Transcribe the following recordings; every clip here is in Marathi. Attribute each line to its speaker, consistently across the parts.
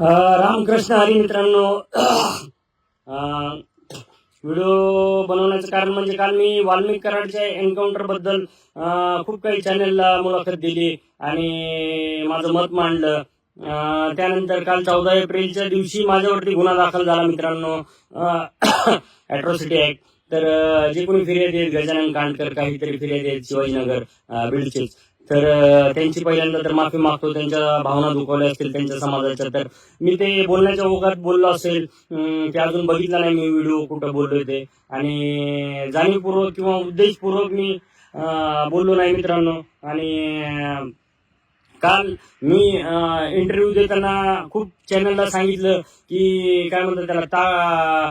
Speaker 1: रामकृष्ण हरी मित्रांनो व्हिडिओ बनवण्याचं कारण म्हणजे काल मी वाल्मिक कराडच्या एन्काउंटरबद्दल खूप काही चॅनेलला मुलाखत दिली आणि माझं मत मांडलं. त्यानंतर काल चौदा एप्रिलच्या दिवशी माझ्यावरती गुन्हा दाखल झाला मित्रांनो. अॅट्रॉसिटी ऍक्ट तर जे कोणी फिर्यादी आहेत गजानन कांडकर काहीतरी फिर्यादी आहेत शिवाजीनगर अ, बीडचेच तर त्यांची पहिल्यांदा तर माफी मागतो त्यांच्या भावना दुखवल्या असतील त्यांच्या समाजाच्या. तर मी ते बोलण्याच्या ओघात बोललो असेल ते अजून बघितला नाही मी व्हिडिओ कुठं बोललोय ते. आणि जाणीवपूर्वक किंवा उद्देशपूर्वक मी बोललो नाही मित्रांनो. आणि काल मी इंटरव्ह्यू देताना खूप चॅनलला सांगितलं की काय म्हणतात त्याला ता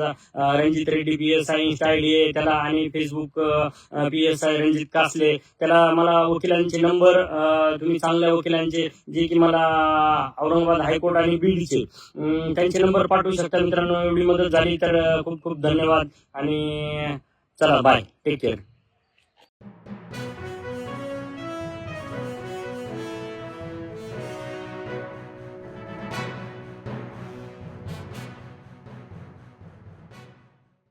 Speaker 1: माझा Ranjit Reddy P S I Insta I D आहे. त्याला आणि Facebook P S I Ranjit Kasle. त्याला मला वकिलांचे नंबर तुम्ही चांगल्या वकिलांचे जे की मला औरंगाबाद हायकोर्ट आणि बीडचे त्यांचे नंबर पाठवू शकता मित्रांनो. एवढी मदत झाली तर खूप खूप धन्यवाद. आणि चला बाय टेक केअर